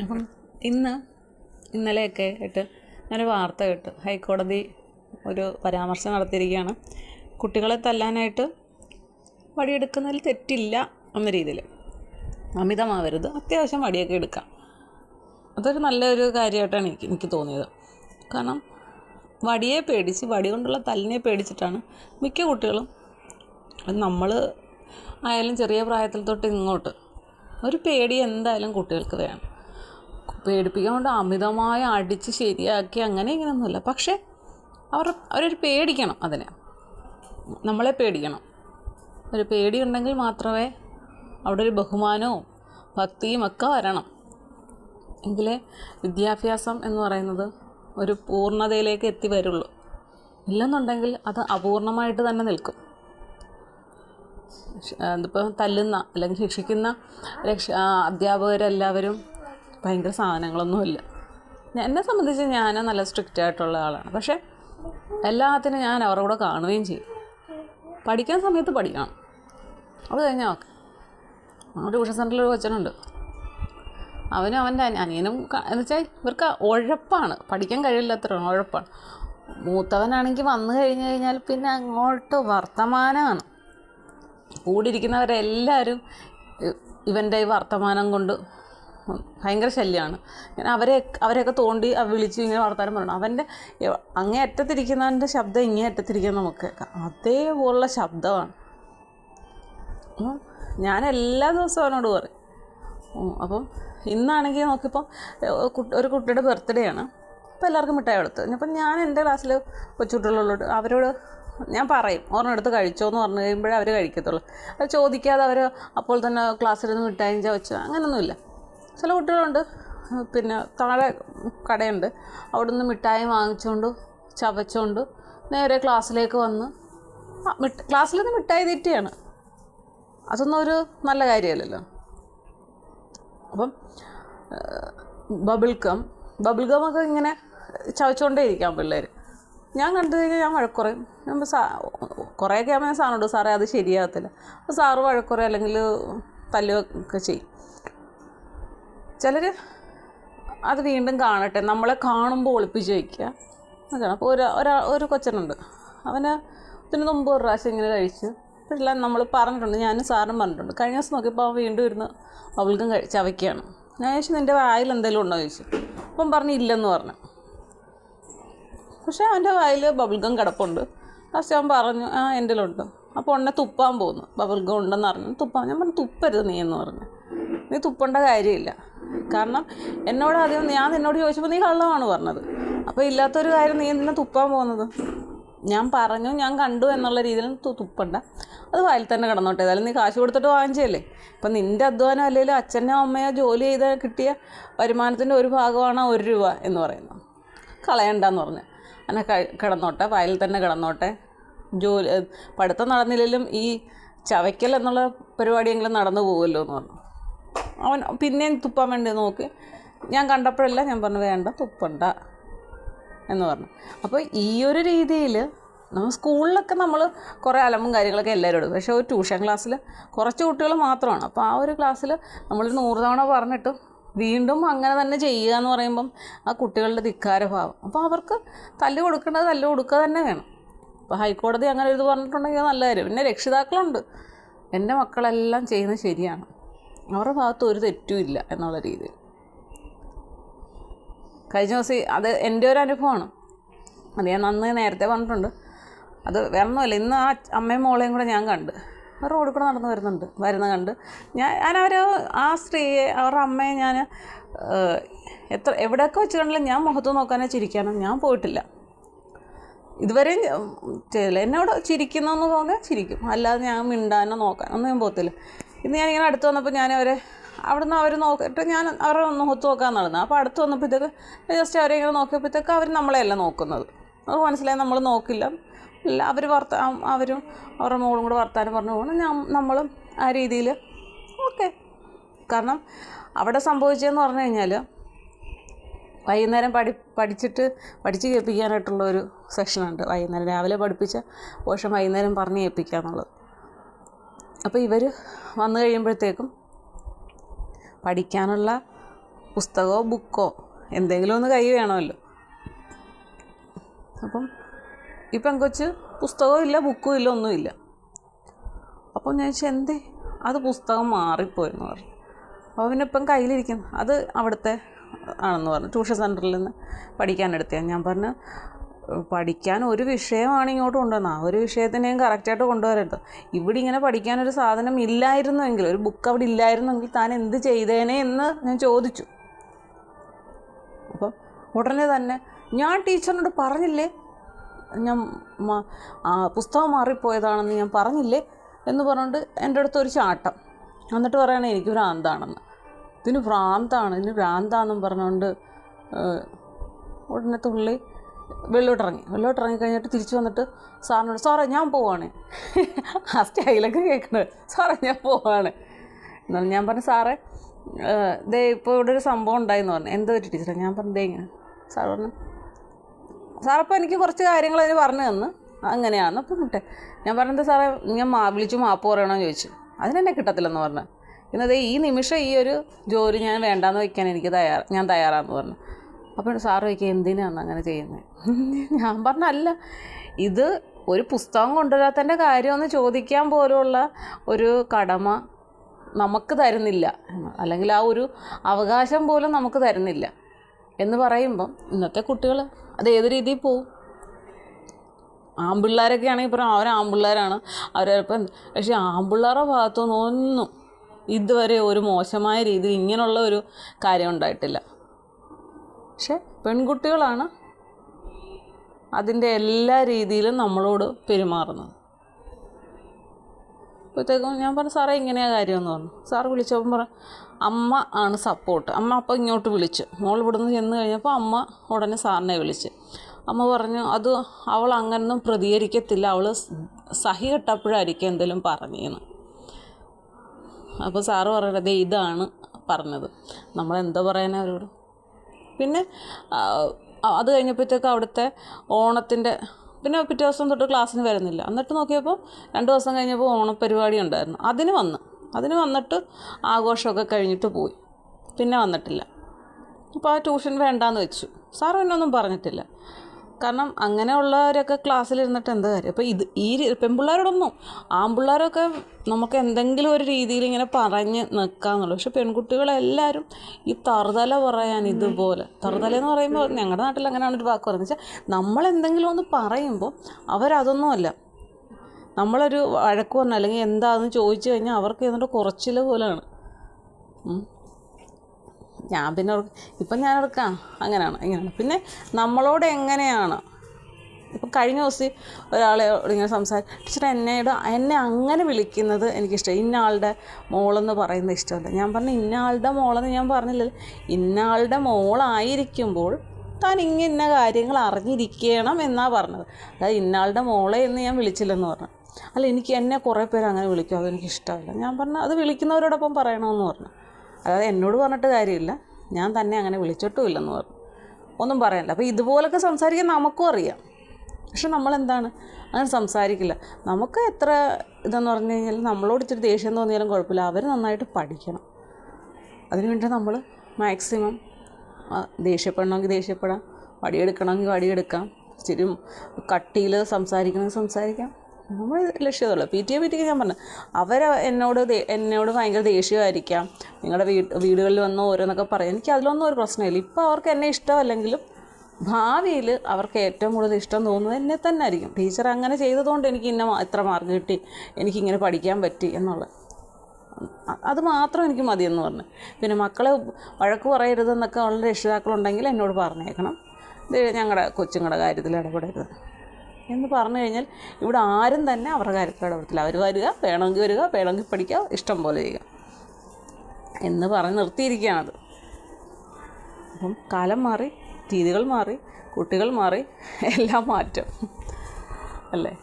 അപ്പം ഇന്ന് ഇന്നലെയൊക്കെ ആയിട്ട് ഞാനൊരു വാർത്ത കേട്ടു. ഹൈക്കോടതി ഒരു പരാമർശം നടത്തിയിരിക്കുകയാണ്. കുട്ടികളെ തല്ലാനായിട്ട് വടിയെടുക്കുന്നതിൽ തെറ്റില്ല എന്ന രീതിയിൽ. അമിതമാവരുത്. അത്യാവശ്യം വടിയൊക്കെ എടുക്കാം. അതൊരു നല്ലൊരു കാര്യമായിട്ടാണ് എനിക്ക് എനിക്ക് തോന്നിയത്. കാരണം വടിയെ പേടിച്ച് വടി കൊണ്ടുള്ള തല്ലിനെ പേടിച്ചിട്ടാണ് മിക്ക കുട്ടികളും നമ്മൾ ആയാലും ചെറിയ പ്രായത്തിൽ തൊട്ട് ഇങ്ങോട്ട്. ഒരു പേടി എന്തായാലും കുട്ടികൾക്ക് വേണം. പേടിപ്പിക്കാൻ കൊണ്ട് അമിതമായി അടിച്ച് ശരിയാക്കി അങ്ങനെ ഇങ്ങനെയൊന്നുമില്ല. പക്ഷേ അവർ അവരൊരു പേടിക്കണം അതിനെ. നമ്മളെ പേടിക്കണം. ഒരു പേടി ഉണ്ടെങ്കിൽ മാത്രമേ അവിടെ ഒരു ബഹുമാനവും ഭക്തിയും ഒക്കെ വരണം. എങ്കിലേ വിദ്യാഭ്യാസം എന്ന് പറയുന്നത് ഒരു പൂർണതയിലേക്ക് എത്തി വരുള്ളൂ. ഇല്ലെന്നുണ്ടെങ്കിൽ അത് അപൂർണമായിട്ട് തന്നെ നിൽക്കും. ഇതിപ്പോൾ തല്ലുന്ന അല്ലെങ്കിൽ ശിക്ഷിക്കുന്ന രക്ഷ അധ്യാപകരെല്ലാവരും ഭയങ്കര സാധനങ്ങളൊന്നുമില്ല. എന്നെ സംബന്ധിച്ച് ഞാൻ നല്ല സ്ട്രിക്റ്റ് ആയിട്ടുള്ള ആളാണ്. പക്ഷേ എല്ലാത്തിനും ഞാൻ അവരുടെ കൂടെ കാണുകയും ചെയ്യും. പഠിക്കാൻ സമയത്ത് പഠിക്കണം. അത് കഴിഞ്ഞാൽ ഓക്കെ. ആ ട്യൂഷൻ സെന്ററിൽ ഒരു കൊച്ചനുണ്ട്. അവനും അവന്റെ അനിയനും എന്ന് വെച്ചാൽ ഇവർക്ക് ഉഴപ്പാണ്. പഠിക്കാൻ കഴിയില്ലാത്ര ഉഴപ്പാണ്. മൂത്തവനാണെങ്കിൽ വന്നു കഴിഞ്ഞ് കഴിഞ്ഞാൽ പിന്നെ അങ്ങോട്ട് വർത്തമാനമാണ് കൂടിയിരിക്കുന്നവരെല്ലാവരും ഇവന്റെ ഈ വർത്തമാനം കൊണ്ട് ഭയങ്കര ശല്യമാണ്. ഞാൻ അവരെ അവരെയൊക്കെ തോണ്ടി വിളിച്ച് ഇങ്ങനെ വർത്താനം പറഞ്ഞു അവന്റെ അങ്ങേ അറ്റത്തിരിക്കുന്നവന്റെ ശബ്ദം ഇങ്ങേ അറ്റത്തിരിക്കുന്ന നമുക്ക്. അതേപോലുള്ള ശബ്ദമാണ്. ഞാൻ എല്ലാ ദിവസവും അവനോട് പറയും. അപ്പം ഇന്നാണെങ്കിൽ നോക്കിയപ്പം ഒരു കുട്ടിയുടെ ബർത്ത്ഡേ ആണ്. അപ്പോൾ എല്ലാവർക്കും മിഠായി കൊടുത്ത്. അപ്പം ഞാൻ എന്റെ ക്ലാസ്സിൽ കൊച്ചുകുട്ടികളോട് അവരോട് ഞാൻ പറയും. ഒരെണ്ണം എടുത്ത് കഴിച്ചോ എന്ന് പറഞ്ഞു കഴിയുമ്പോഴേ അവർ കഴിക്കത്തുള്ളൂ. അത് ചോദിക്കാതെ അവർ അപ്പോൾ തന്നെ ക്ലാസ്സിൽ നിന്ന് മിഠായി ചവച്ചോ അങ്ങനെയൊന്നുമില്ല ചില കുട്ടികളുണ്ട്. പിന്നെ താഴെ കടയുണ്ട്. അവിടെ നിന്ന് മിഠായി വാങ്ങിച്ചുകൊണ്ട് ചവച്ചുകൊണ്ട് നേരെ ക്ലാസ്സിലേക്ക് വന്ന് ക്ലാസ്സിൽ നിന്ന് മിഠായി തീറ്റിയാണ്. അതൊന്നും ഒരു നല്ല കാര്യമല്ലല്ലോ. അപ്പം ബബിൾ ഗം ബബിൾ ഗമൊക്കെ ഇങ്ങനെ ചവച്ചുകൊണ്ടേ ഇരിക്കാം പിള്ളേർ ഞാൻ കണ്ടു കഴിഞ്ഞാൽ ഞാൻ വഴക്കുറയും ഞാൻ സാ കുറേയൊക്കെ ആകുമ്പോൾ ഞാൻ സാറിനോട് സാറേ അത് ശരിയാകത്തില്ല. അപ്പോൾ സാറ് വഴക്കുറയും അല്ലെങ്കിൽ തല്ലുകയൊക്കെ ചെയ്യും. ചിലർ അത് വീണ്ടും കാണട്ടെ നമ്മളെ കാണുമ്പോൾ ഒളിപ്പിച്ച് വയ്ക്കുക അതാണ്. അപ്പോൾ ഒരു ഒരാ ഒരു കൊച്ചനുണ്ട്. അവന് ഇതിന് മുമ്പ് ഒരു പ്രാവശ്യം ഇങ്ങനെ കഴിച്ച് എല്ലാം നമ്മൾ പറഞ്ഞിട്ടുണ്ട്. ഞാനും സാറിനും പറഞ്ഞിട്ടുണ്ട്. കഴിഞ്ഞ ദിവസം നോക്കിയപ്പോൾ അവൻ വീണ്ടും ഇരുന്ന് അവൾക്കും ചവയ്ക്കുകയാണ്. ഞാൻ ചോദിച്ചു നിന്റെ വായിൽ എന്തെങ്കിലും ഉണ്ടോ? ചോദിച്ചു. അപ്പം പറഞ്ഞു ഇല്ലെന്ന് പറഞ്ഞു. പക്ഷേ അവന്റെ വായിൽ ബബിൾഗം കിടപ്പുണ്ട്. ലാസ്റ്റ് അവൻ പറഞ്ഞു ആ എന്റെ ഉണ്ട്? അപ്പോൾ ഉടനെ തുപ്പാൻ പോകുന്നു ബബിൾഗം ഉണ്ടെന്ന് പറഞ്ഞു തുപ്പാൻ ഞാൻ പറഞ്ഞു തുപ്പരുത് നീ എന്ന് പറഞ്ഞു. നീ തുപ്പേണ്ട കാര്യമില്ല. കാരണം എന്നോട് ആദ്യം ഞാൻ നിന്നോട് ചോദിച്ചപ്പോൾ നീ കള്ളമാണ് പറഞ്ഞത്. അപ്പോൾ ഇല്ലാത്തൊരു കാര്യം നീ എന്തിനാ തുപ്പാൻ പോകുന്നത്? ഞാൻ പറഞ്ഞു ഞാൻ കണ്ടു എന്നുള്ള രീതിയിൽ തുപ്പണ്ട. അത് വായിൽ തന്നെ കിടന്നോട്ടെ. ഏതായാലും നീ കാശ് കൊടുത്തിട്ട് വാങ്ങിച്ചല്ലേ ഇപ്പം നിന്റെ അധ്വാനം അല്ലെങ്കിലും അച്ഛനോ അമ്മയോ ജോലി ചെയ്ത് കിട്ടിയ വരുമാനത്തിന്റെ ഒരു ഭാഗമാണ് ഒരു രൂപ എന്ന് പറയുന്നത് കളയണ്ടെന്ന് പറഞ്ഞു. അങ്ങനെ കിടന്നോട്ടെ. വായിൽ തന്നെ കിടന്നോട്ടെ. ജോലി പഠിത്തം നടന്നില്ലെങ്കിലും ഈ ചവയ്ക്കൽ എന്നുള്ള പരിപാടിയെങ്കിലും നടന്നു പോകുമല്ലോ എന്ന് പറഞ്ഞു. അവൻ പിന്നെയും തുപ്പാൻ വേണ്ടി നോക്കി. ഞാൻ കണ്ടപ്പോഴല്ല ഞാൻ പറഞ്ഞു വേണ്ട തുപ്പണ്ട എന്ന് പറഞ്ഞു. അപ്പോൾ ഈ ഒരു രീതിയിൽ നമ്മൾ സ്കൂളിലൊക്കെ നമ്മൾ കുറേ അലമ്പും കാര്യങ്ങളൊക്കെ എല്ലാവരും എടുക്കും പക്ഷേ ഒരു ട്യൂഷൻ ക്ലാസ്സിൽ കുറച്ച് കുട്ടികൾ മാത്രമാണ്. അപ്പോൾ ആ ഒരു ക്ലാസ്സിൽ നമ്മൾ നൂറ് തവണ പറഞ്ഞിട്ട് വീണ്ടും അങ്ങനെ തന്നെ ചെയ്യുക എന്ന് പറയുമ്പം ആ കുട്ടികളുടെ ധിക്കാരഭാവം. അപ്പോൾ അവർക്ക് തല്ല് കൊടുക്കേണ്ടത് തല്ല് കൊടുക്കുക തന്നെ വേണം. അപ്പോൾ ഹൈക്കോടതി അങ്ങനെ ഒരു ഇത് പറഞ്ഞിട്ടുണ്ടെങ്കിൽ നല്ല കാര്യം. പിന്നെ രക്ഷിതാക്കളുണ്ട്. എന്റെ മക്കളെല്ലാം ചെയ്യുന്നത് ശരിയാണ്. അവരുടെ ഭാഗത്ത് ഒരു തെറ്റുമില്ല എന്നുള്ള രീതിയിൽ. കഴിഞ്ഞ ദിവസം അത് എന്റെ ഒരു അനുഭവമാണ്. അത് ഞാൻ നന്ന് നേരത്തെ പറഞ്ഞിട്ടുണ്ട്. അത് വേറൊന്നുമല്ല ഇന്ന് ആ അമ്മയും മോളെയും കൂടെ ഞാൻ കണ്ട്. അവർ റോഡിൽ കൂടെ നടന്നു വരുന്നുണ്ട് വരുന്ന കണ്ട്. ഞാൻ ഞാനവർ ആ സ്ത്രീയെ അവരുടെ അമ്മയെ ഞാൻ എത്ര എവിടെയൊക്കെ വെച്ച് ഞാൻ മുഖത്ത് നോക്കാനോ ചിരിക്കാനോ ഞാൻ പോയിട്ടില്ല. ഇതുവരെയും ചെയ്തില്ല. എന്നോട് ചിരിക്കുന്നതെന്ന് തോന്നിയാൽ ചിരിക്കും. അല്ലാതെ ഞാൻ മിണ്ടാനോ നോക്കാനോ ഒന്നും ഞാൻ പോകത്തില്ല. ഇന്ന് ഞാനിങ്ങനെ അടുത്ത് വന്നപ്പോൾ ഞാൻ അവരെ അവിടെ നിന്ന് അവർ നോക്കിയിട്ട് ഞാൻ അവരെ മുഖത്ത് നോക്കാൻ നടന്നു. അപ്പോൾ അടുത്ത് വന്നപ്പോഴത്തേക്ക് ജസ്റ്റ് അവരെ ഇങ്ങനെ നോക്കിയപ്പോഴത്തേക്ക് അവർ നമ്മളെയല്ല നോക്കുന്നത്. അത് മനസ്സിലായി നമ്മൾ നോക്കില്ല. അല്ല അവർ വർത്ത അവരും അവരുടെ മോളും കൂടെ വർത്താനം പറഞ്ഞു പോകണം ഞാൻ നമ്മളും ആ രീതിയിൽ ഓക്കെ. കാരണം അവിടെ സംഭവിച്ചതെന്ന് പറഞ്ഞു കഴിഞ്ഞാൽ വൈകുന്നേരം പഠി പഠിച്ചിട്ട് പഠിച്ച് കേൾപ്പിക്കാനായിട്ടുള്ള ഒരു സെക്ഷനുണ്ട് വൈകുന്നേരം രാവിലെ പഠിപ്പിച്ച പോഷൻ വൈകുന്നേരം പറഞ്ഞ് കേൾപ്പിക്കുക എന്നുള്ളത് അപ്പോൾ ഇവർ വന്നു കഴിയുമ്പോഴത്തേക്കും പഠിക്കാനുള്ള പുസ്തകമോ ബുക്കോ എന്തെങ്കിലും ഒന്ന് കൈ വേണമല്ലോ. അപ്പം ഇപ്പം പെങ്കൊച്ച് പുസ്തകവും ഇല്ല ബുക്കും ഇല്ല ഒന്നുമില്ല അപ്പം ഞാൻ ചോദിച്ചാൽ എന്തേ? അത് പുസ്തകം മാറിപ്പോയെന്ന് പറഞ്ഞു. അപ്പോൾ പിന്നെ ഇപ്പം കയ്യിലിരിക്കുന്നു. അത് അവിടുത്തെ ആണെന്ന് പറഞ്ഞു. ട്യൂഷൻ സെന്ററിൽ നിന്ന് പഠിക്കാനെടുത്തത് ഞാൻ പറഞ്ഞു പഠിക്കാൻ ഒരു വിഷയമാണ് ഇങ്ങോട്ട് കൊണ്ടുവന്നത് ആ ഒരു വിഷയത്തിനെയും കറക്റ്റായിട്ട് കൊണ്ടുവരരുത്. ഇവിടെ ഇങ്ങനെ പഠിക്കാനൊരു സാധനം ഇല്ലായിരുന്നുവെങ്കിൽ ഒരു ബുക്ക് അവിടെ ഇല്ലായിരുന്നെങ്കിൽ താൻ എന്ത് ചെയ്തേനെ എന്ന് ഞാൻ ചോദിച്ചു. അപ്പം ഉടനെ തന്നെ ഞാൻ ടീച്ചറിനോട് പറഞ്ഞില്ലേ ഞാൻ പുസ്തകം മാറിപ്പോയതാണെന്ന് ഞാൻ പറഞ്ഞില്ലേ എന്ന് പറഞ്ഞുകൊണ്ട് എന്റെ അടുത്തൊരു ചാട്ടം. എന്നിട്ട് പറയണേ എനിക്ക് ഭ്രാന്താണെന്ന് ഇതിന് ഭ്രാന്താണ് ഇതിന് ഭ്രാന്താന്നും പറഞ്ഞുകൊണ്ട് ഉടനെ തുള്ളി വെള്ളോട്ടിറങ്ങി. വെള്ളോട്ടിറങ്ങി കഴിഞ്ഞിട്ട് തിരിച്ചു വന്നിട്ട് സാറിനോട് സാറേ ഞാൻ പോവാണ്. ആ സ്റ്റൈലൊക്കെ കേൾക്കുന്നത് സാറേ ഞാൻ പോവാണ്. എന്നാലും ഞാൻ പറഞ്ഞു സാറേ ദേ ഇപ്പോൾ ഇവിടെ ഒരു സംഭവം ഉണ്ടായെന്ന് പറഞ്ഞു. എന്തോ ഒരു ടീച്ചറെ? ഞാൻ പറഞ്ഞു ദേ ഇങ്ങനെ. സാർ പറഞ്ഞു സാറപ്പോൾ എനിക്ക് കുറച്ച് കാര്യങ്ങൾ അതിന് പറഞ്ഞു തന്നു. അങ്ങനെയാണ് അപ്പം വിട്ടെ ഞാൻ പറഞ്ഞത് സാറേ ഞാൻ മാ വിളിച്ചു മാപ്പ് പറയണമെന്ന് ചോദിച്ചു. അതിനെന്നെ കിട്ടത്തില്ലെന്ന് പറഞ്ഞു. ഇന്നത് ഈ നിമിഷം ഈ ഒരു ജോലി ഞാൻ വേണ്ടാന്ന് വയ്ക്കാൻ എനിക്ക് തയ്യാർ ഞാൻ തയ്യാറാന്ന് പറഞ്ഞു. അപ്പോൾ സാറ് ചോദിക്കുക എന്തിനാണ് അങ്ങനെ ചെയ്യുന്നത് ഞാൻ പറഞ്ഞല്ല ഇത് ഒരു പുസ്തകം കൊണ്ടുവരാത്തതിന്റെ കാര്യമൊന്ന് ചോദിക്കാൻ പോലുള്ള ഒരു കടമ നമുക്ക് തരുന്നില്ല. അല്ലെങ്കിൽ ആ ഒരു അവകാശം പോലും നമുക്ക് തരുന്നില്ല. എന്ന് പറയുമ്പം ഇന്നത്തെ കുട്ടികൾ അത് ഏത് രീതിയിൽ പോവും? ആമ്പിള്ളേരൊക്കെ ആണെങ്കിൽ പറയാം അവർ ആൺപിള്ളേരാണ് അവരിപ്പം പക്ഷേ ആൺപിള്ളേരുടെ ഭാഗത്തുനിന്ന് ഒന്നും ഇതുവരെ ഒരു മോശമായ രീതിയിൽ ഇങ്ങനെയുള്ള ഒരു കാര്യം ഉണ്ടായിട്ടില്ല. പക്ഷെ പെൺകുട്ടികളാണ് അതിന്റെ എല്ലാ രീതിയിലും നമ്മളോട് പെരുമാറുന്നത്. അപ്പോഴത്തേക്കും ഞാൻ പറഞ്ഞു സാറേ ഇങ്ങനെയാണ് കാര്യമെന്ന് പറഞ്ഞു. സാറ് വിളിച്ചപ്പം പറ അമ്മ ആണ് സപ്പോർട്ട് അമ്മ അപ്പോൾ ഇങ്ങോട്ട് വിളിച്ചു. മോൾ ഇവിടുന്ന് ചെന്ന് കഴിഞ്ഞപ്പോൾ അമ്മ ഉടനെ സാറിനെ വിളിച്ച്. അമ്മ പറഞ്ഞു അത് അവൾ അങ്ങനൊന്നും പ്രതികരിക്കത്തില്ല. അവൾ സഹി കെട്ടപ്പോഴായിരിക്കും എന്തെങ്കിലും പറഞ്ഞേന്ന്. അപ്പോൾ സാറ് പറയണത് "ദേ ഇതാണ് പറഞ്ഞത്. നമ്മൾ എന്താ പറയാനാ അവരോട്? പിന്നെ അത് കഴിഞ്ഞപ്പോഴത്തേക്ക് അവിടുത്തെ ഓണത്തിന്റെ പിന്നെ പിറ്റേ ദിവസം തൊട്ട് ക്ലാസ്സിന് വരുന്നില്ല. എന്നിട്ട് നോക്കിയപ്പോൾ രണ്ട് ദിവസം കഴിഞ്ഞപ്പോൾ ഓണപ്പരിപാടി ഉണ്ടായിരുന്നു. അതിന് വന്ന്. അതിന് വന്നിട്ട് ആഘോഷമൊക്കെ കഴിഞ്ഞിട്ട് പോയി. പിന്നെ വന്നിട്ടില്ല. അപ്പോൾ ആ ട്യൂഷൻ വേണ്ടാന്ന് വെച്ചു. സാർ എന്നൊന്നും പറഞ്ഞിട്ടില്ല. കാരണം അങ്ങനെയുള്ളവരൊക്കെ ക്ലാസ്സിലിരുന്നിട്ട് എന്താ കാര്യം? അപ്പോൾ ഇത് ഈ പെൺപിള്ളേരോടൊന്നും ആൺപിള്ളേരൊക്കെ നമുക്ക് എന്തെങ്കിലും ഒരു രീതിയിൽ ഇങ്ങനെ പറഞ്ഞ് നിൽക്കാന്നുള്ളു പക്ഷെ പെൺകുട്ടികളെല്ലാവരും ഈ തറുതല പറയാൻ ഇതുപോലെ. തറുതല എന്ന് പറയുമ്പോൾ ഞങ്ങളുടെ നാട്ടിൽ അങ്ങനെയാണ് ഒരു വാക്ക് പറയുന്നത്. വെച്ചാൽ നമ്മൾ എന്തെങ്കിലും ഒന്ന് പറയുമ്പോൾ അവരതൊന്നുമല്ല. നമ്മളൊരു വഴക്ക് പറഞ്ഞാൽ അല്ലെങ്കിൽ എന്താണെന്ന് ചോദിച്ചു കഴിഞ്ഞാൽ അവർക്ക് എന്നിട്ട് കുറച്ചിൽ പോലെയാണ്. ഞാൻ പിന്നെ ഇപ്പം ഞാൻ ഓർക്കാം അങ്ങനെയാണ് ഇങ്ങനെയാണ്. പിന്നെ നമ്മളോട് എങ്ങനെയാണ്? ഇപ്പം കഴിഞ്ഞ ദിവസം ഒരാളെ ഇങ്ങനെ സംസാരിച്ചു ടീച്ചർ എന്നോട് എന്നെ അങ്ങനെ വിളിക്കുന്നത് എനിക്കിഷ്ടം. ഇന്ന ആളുടെ മോളെന്ന് പറയുന്നത് ഇഷ്ടമല്ല. ഞാൻ പറഞ്ഞു ഇന്ന ആളുടെ മോളെന്ന് ഞാൻ പറഞ്ഞില്ലല്ലോ. ഇന്ന ആളുടെ മോളായിരിക്കുമ്പോൾ താൻ ഇങ്ങനെ കാര്യങ്ങൾ അറിഞ്ഞിരിക്കണം എന്നാണ് പറഞ്ഞത്. അതായത് ഇന്നാളുടെ മോളെ എന്ന് ഞാൻ വിളിച്ചില്ലെന്ന് പറഞ്ഞു. അല്ല എനിക്ക് എന്നെ കുറേ പേര് അങ്ങനെ വിളിക്കും. അതെനിക്ക് ഇഷ്ടമല്ല ഞാൻ പറഞ്ഞു അത് വിളിക്കുന്നവരോടൊപ്പം പറയണമെന്ന് പറഞ്ഞു. അതായത് എന്നോട് പറഞ്ഞിട്ട് കാര്യമില്ല. ഞാൻ തന്നെ അങ്ങനെ വിളിച്ചിട്ടും ഇല്ലെന്ന് പറഞ്ഞു. ഒന്നും പറയാനില്ല അപ്പോൾ ഇതുപോലൊക്കെ സംസാരിക്കാൻ നമുക്കും അറിയാം. പക്ഷെ നമ്മളെന്താണ്? അങ്ങനെ സംസാരിക്കില്ല. നമുക്ക് എത്ര ഇതെന്ന് പറഞ്ഞു കഴിഞ്ഞാൽ നമ്മളോട് ഇച്ചിരി ദേഷ്യം തോന്നിയാലും കുഴപ്പമില്ല. അവർ നന്നായിട്ട് പഠിക്കണം. അതിനുവേണ്ടി നമ്മൾ മാക്സിമം ദേഷ്യപ്പെടണമെങ്കിൽ ദേഷ്യപ്പെടാം. വടിയെടുക്കണമെങ്കിൽ വടിയെടുക്കാം. ഇച്ചിരി കട്ടിയിൽ സംസാരിക്കണമെങ്കിൽ സംസാരിക്കാം. നമ്മൾ ലക്ഷ്യമുള്ളൂ പി ടി എ പി ടിക്ക് ഞാൻ പറഞ്ഞു അവർ എന്നോട് എന്നോട് ഭയങ്കര ദേഷ്യമായിരിക്കാം. നിങ്ങളുടെ വീട് വീടുകളിൽ വന്ന് ഓരോന്നൊക്കെ പറയാം. എനിക്ക് അതിലൊന്നും ഒരു പ്രശ്നമില്ല. ഇപ്പോൾ അവർക്ക് എന്നെ ഇഷ്ടമല്ലെങ്കിലും ഭാവിയിൽ അവർക്ക് ഏറ്റവും കൂടുതൽ ഇഷ്ടം തോന്നുന്നത് എന്നെ തന്നെ ആയിരിക്കും. ടീച്ചർ അങ്ങനെ ചെയ്തതുകൊണ്ട് എനിക്ക് ഇന്ന ഇത്ര മാർക്ക് കിട്ടി. എനിക്കിങ്ങനെ പഠിക്കാൻ പറ്റി എന്നുള്ളത്. അത് മാത്രം എനിക്ക് മതിയെന്ന് പറഞ്ഞു. പിന്നെ മക്കളെ വഴക്ക് പറയരുതെന്നൊക്കെ ഉള്ള രക്ഷിതാക്കളുണ്ടെങ്കിൽ എന്നോട് പറഞ്ഞേക്കണം. ഞങ്ങളുടെ കൊച്ചുങ്ങളുടെ കാര്യത്തിൽ ഇടപെടരുത്. എന്ന് പറഞ്ഞു കഴിഞ്ഞാൽ ഇവിടെ ആരും തന്നെ അവരുടെ കാര്യത്തിൽ ഇടപെടത്തില്ല. അവർ വരിക വേണമെങ്കിൽ വരിക വേണമെങ്കിൽ പഠിക്കുക ഇഷ്ടം പോലെ ചെയ്യുക. എന്ന് പറഞ്ഞ് നിർത്തിയിരിക്കുകയാണത് അപ്പം കാലം മാറി രീതികൾ മാറി കുട്ടികൾ മാറി എല്ലാം മാറ്റം. അല്ലേ?